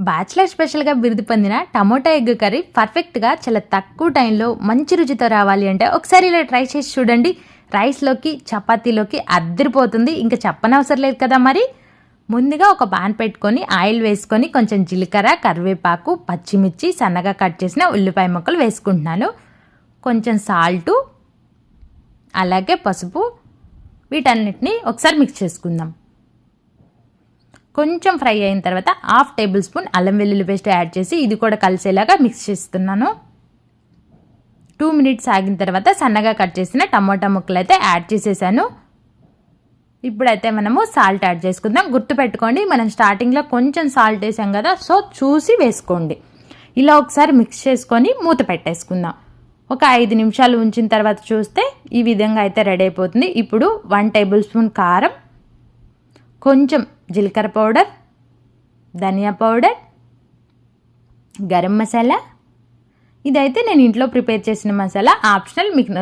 Bachelor స్పెషల్గా బిరుదు పొందిన టమోటా ఎగ్ కర్రీ పర్ఫెక్ట్గా చాలా తక్కువ టైంలో మంచి రుచితో రావాలి అంటే ఒకసారి ఇలా ట్రై చేసి చూడండి. రైస్లోకి చపాతీలోకి అద్దరిపోతుంది. ఇంకా చెప్పనవసరం లేదు కదా మరి? ముందుగా ఒక పాన్ పెట్టుకొని ఆయిల్ వేసుకొని కొంచెం జీలకర్ర కరివేపాకు పచ్చిమిర్చి సన్నగా కట్ చేసిన ఉల్లిపాయ ముక్కలు వేసుకుంటున్నాను. కొంచెం సాల్టు అలాగే పసుపు వీటన్నిటిని ఒకసారి మిక్స్ చేసుకుందాం. కొంచెం ఫ్రై అయిన తర్వాత హాఫ్ టేబుల్ స్పూన్ అల్లం వెల్లుల్లి పేస్ట్ యాడ్ చేసి ఇది కూడా కలిసేలాగా మిక్స్ చేస్తున్నాను. టూ మినిట్స్ ఆగిన తర్వాత సన్నగా కట్ చేసిన టమోటా ముక్కలు అయితే యాడ్ చేసేసాను. ఇప్పుడైతే మనము సాల్ట్ యాడ్ చేసుకుందాం. గుర్తుపెట్టుకోండి మనం స్టార్టింగ్లో కొంచెం సాల్ట్ వేసాం కదా సో చూసి వేసుకోండి. ఇలా ఒకసారి మిక్స్ చేసుకొని మూత పెట్టేసుకుందాం. ఒక ఐదు నిమిషాలు ఉంచిన తర్వాత చూస్తే ఈ విధంగా అయితే రెడీ అయిపోతుంది. ఇప్పుడు వన్ టేబుల్ స్పూన్ కారం కొంచెం జీలకర్ర పౌడర్ ధనియా పౌడర్ గరం మసాలా. ఇదైతే నేను ఇంట్లో ప్రిపేర్ చేసిన మసాలా. ఆప్షనల్ మీకు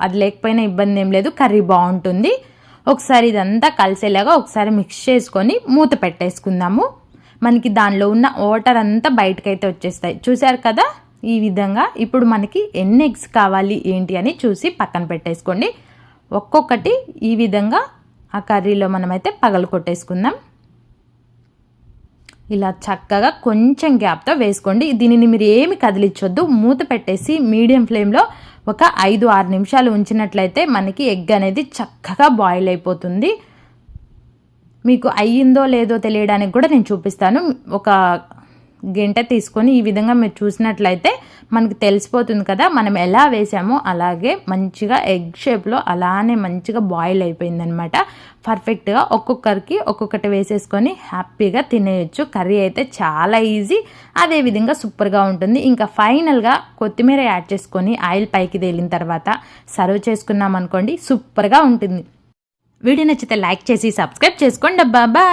అది లేకపోయినా ఇబ్బంది ఏం లేదు. కర్రీ బాగుంటుంది. ఒకసారి ఇదంతా కలిసేలాగా ఒకసారి మిక్స్ చేసుకొని మూత పెట్టేసుకుందాము. మనకి దానిలో ఉన్న వాటర్ అంతా బయటకైతే వచ్చేస్తాయి. చూసారు కదా? ఈ విధంగా ఇప్పుడు మనకి ఎన్ని ఎగ్స్ కావాలి ఏంటి అని చూసి పక్కన పెట్టేసుకోండి. ఒక్కొక్కటి ఈ విధంగా ఆ కర్రీలో మనమైతే పగలు కొట్టేసుకుందాం. ఇలా చక్కగా కొంచెం గ్యాప్తో వేసుకోండి. దీనిని మీరు ఏమి కదిలించొద్దు. మూత పెట్టేసి మీడియం ఫ్లేమ్లో ఒక ఐదు ఆరు నిమిషాలు ఉంచినట్లయితే మనకి ఎగ్ అనేది చక్కగా బాయిల్ అయిపోతుంది. మీకు అయ్యిందో లేదో తెలియడానికి కూడా నేను చూపిస్తాను. ఒక గంట తీసుకొని ఈ విధంగా మీరు చూసినట్లయితే మనకు తెలిసిపోతుంది కదా మనం ఎలా వేసామో అలాగే మంచిగా ఎగ్ షేప్లో అలానే మంచిగా బాయిల్ అయిపోయిందనమాట పర్ఫెక్ట్గా ఒక్కొక్కరికి ఒక్కొక్కటి వేసేసుకొని హ్యాపీగా తినేయచ్చు. కర్రీ అయితే చాలా ఈజీ అదేవిధంగా సూపర్గా ఉంటుంది. ఇంకా ఫైనల్గా కొత్తిమీర యాడ్ చేసుకొని ఆయిల్ పైకి తేలిన తర్వాత సర్వ్ చేసుకున్నాం అనుకోండి సూపర్గా ఉంటుంది. వీడియో నచ్చితే లైక్ చేసి సబ్స్క్రైబ్ చేసుకోండి అబ్బా.